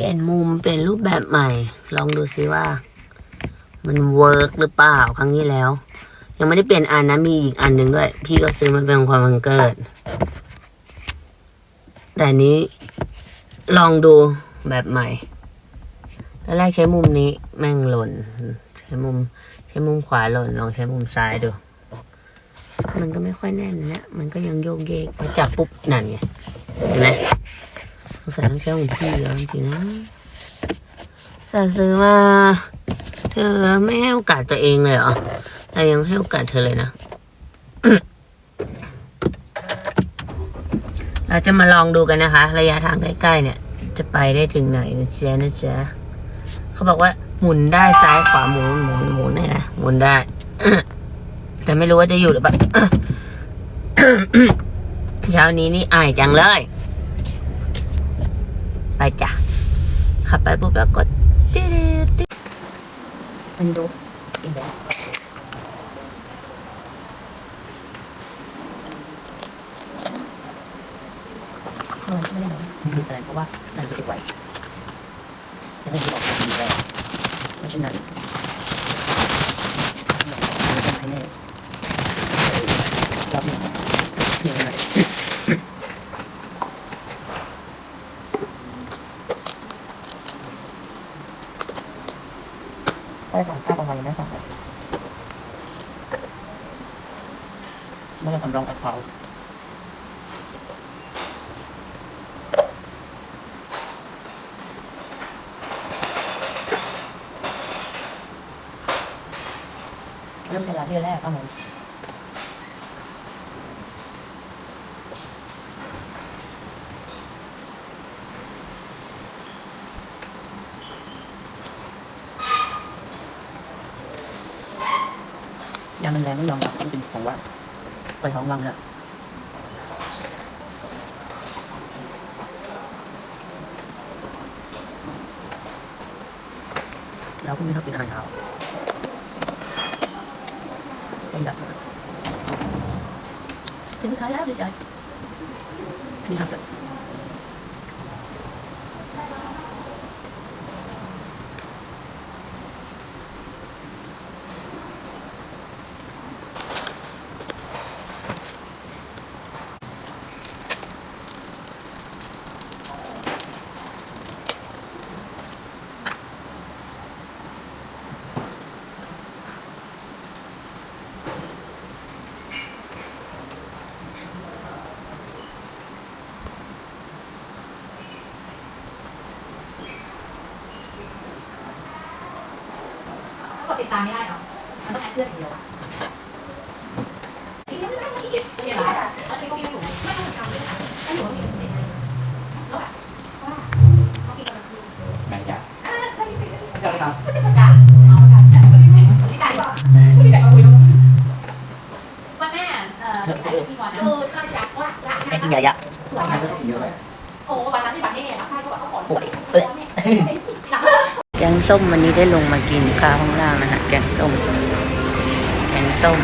ลี่ยนมุมเปลี่ยนรูปแบบใหม่ ลองดูซิว่า มันเวิร์กหรือเปล่าครั้งที่แล้ว ยังไม่ได้เปลี่ยนอันนะมีอีกอันหนึ่งด้วย พี่ก็ซื้อมาเป็นความวันเกิด แต่นนี้ ลองดูแบบใหม่ตอนแรกใช้มุมนี้แม่งหล่น ใช้มุม ใช้มุมขวาหล่น ลองใช้มุมซ้ายดู มันก็ไม่ค่อยแน่นนะมันก็ยังโยกเยกพอจับปุ๊บนั่นไงเห็นไหม สงสัยต้งใช้ของพี่แล้วจริงนะสั่ซื้อมา เธอไม่ให้โอกาสตัวเองเลยเหรอเรายังให้โอกาสเธอเลยนะ เราจะมาลองดูกันนะคะ ระยะทางใกล้ๆเนี่ย จะไปได้ถึงไหนนะจ๊ะนะจ๊ะเขาบอกว่าหมุนได้ซ้ายขวาหมุนหมุนหมุนได้นะหมุนได้ แต่ไม่รู้ว่าจะอยู่หรือเปล่าเช้านี้นี่อายจังเลย ไปจ้ะ ขับไปปุ๊บแล้วกดติ๊ดติ๊ดมันดูอีกแล้วไม่ได้หรอกมันคืออะไรเพราะว่ามันจะติดไว้จะไม่ได้บอกความจริงแล้วเพราะฉะนั้นเราต้องให้แน่รอบนี้เพียงไร ได้สองเก้าประมาณนี้ได้สองแบบเมื่อเราทำรองกับเขาเริ่มเป็นร้านที่แรกครับผม ยามันแรงไม่ยอมรับมันเป็นของว่างไปของว่างแล้วเราก็ไม่ชอบกินอาหารขาวเป็นแบบนั้นถึงท้ายแล้วดีใจที่ทำแบ ติดตามไม่ได้เนาะมันต้องแอดเพื่อนอย่างเดียวอะเดี๋ยวนะแล้วที่เขาพิมพ์อยู่ไม่ต้องทำเลยนะให้หนูพิมพ์เสร็จเลยแล้วแบบว่าเขาพิมพ์กันคือแม่งอยากอ่าใช่ใช่ใช่เจ้าไปทประกาศเอาประกาศแต่คนที่ไม่คนที่ไก่บอกคนที่ไก่มาคุยแล้ววันแม่เอ่อที่ก่อนนะเออใช่อยากว่าอยาก ไอ้กินเยอะ ส้มวันนี้ได้ลงมากินข้าวข้างล่างนะฮะแกงส้ม แกงส้ม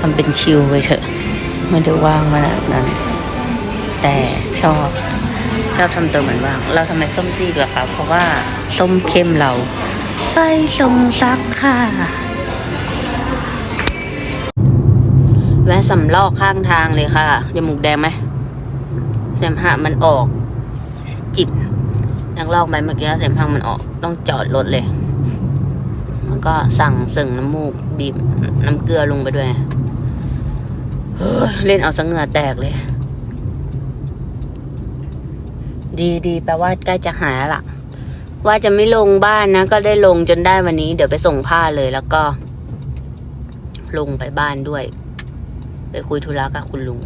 ทำเป็นชิลไปเถอะ ไม่ได้ว่างขนาดนั้น แต่ชอบชอบทำตัวเหมือนว่าง เราทำไมส้มซีดล่ะครับเพราะว่าส้มเข้มเราไปส่งซักค่ะแวะสำลอกข้างทางเลยค่ะจมูกแดงไหมเสมหะมันออก จิต นักลอกไปเมื่อกี้เสมหะมันออกต้องจอดรถเลย มันก็สั่งสึ่งน้ำมูกบีบน้ำเกลือลงไปด้วยเฮ้ยเล่นเอาสังเหงื่อแตกเลย ดีดีแปลว่าใกล้จะหายแล้วล่ะ ว่าจะไม่ลงบ้านนะ ก็ได้ลงจนได้วันนี้ เดี๋ยวไปส่งผ้าเลยแล้วก็ ลงไปบ้านด้วย ไปคุยธุระกับคุณลุง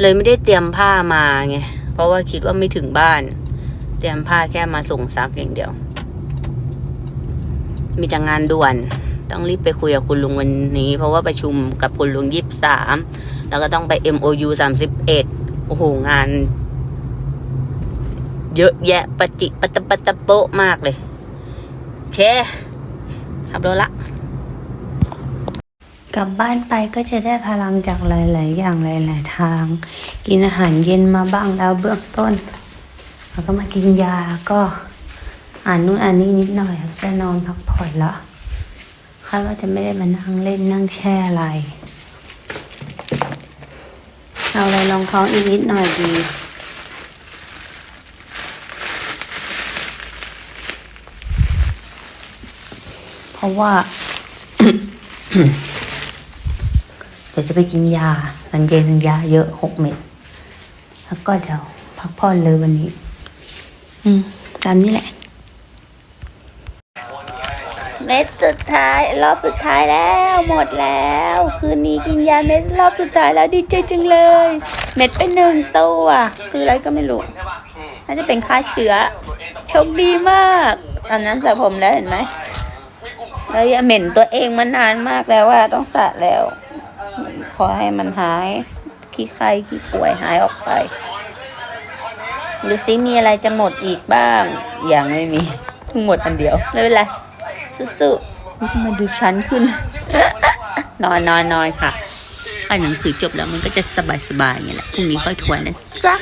เลยไม่ได้เตรียมผ้ามาไง เพราะว่าคิดว่าไม่ถึงบ้าน เตรียมผ้าแค่มาส่งซักอย่างเดียว มีแต่งานด่วน ต้องรีบไปคุยกับคุณลุงวันนี้ เพราะว่าประชุมกับคุณลุงยี่สิบสามแล้วก็ต้องไป MOU สามสิบเอ็ดโอ้โห งาน เยอะแยะปจิปตะปตะโปะมากเลยโอเคขับรถละกลับบ้านไปก็จะได้พลังจากหลาย ๆ อย่างหลาย ๆ ทาง กินอาหารเย็นมาบ้างแล้วเบื้องต้น แล้วก็มากินยาก็อ่านนู่นอ่านนี่นิดหน่อยจะนอนพักผ่อนแล้วคาดว่าจะไม่ได้มานั่งเล่นนั่งแช่อะไร เอาอะไรลองท้องอีกนิดหน่อยดีเพราะว่าเดี๋ยวจะไปกินยาหลังเย็นยาเยอะหกเม็ดแล้วก็เดี๋ยวพักผ่อนเลยวันนี้ อืมตามนี้แหละ เม็ดสุดท้าย รอบสุดท้ายแล้ว หมดแล้ว คืนนี้กินยาเม็ดรอบสุดท้ายแล้วดีใจจังเลย เม็ดไปหนึ่งตัวคืออะไรก็ไม่รู้น่าจะเป็นค่าเชื้อโชคดีมากตอนนั้นสระผมแล้วเห็นไหมแล้วอย่าเหม็นตัวเองมานานมากแล้วว่าต้องสระแล้ว ขอให้มันหายขี้ไข้ขี้ป่วยหายออกไป ดูสิมีอะไรจะหมดอีกบ้าง อย่างไม่มีเพิ่งหมดอันเดียว ไม่เป็นไรสู้ๆมาดูชั้นขึ้น นอนนอนนอนค่ะอ่านหนังสือจบแล้วมันก็จะสบายๆอย่างนี้แหละพรุ่งนี้ค่อยทวนนะจ๊ะ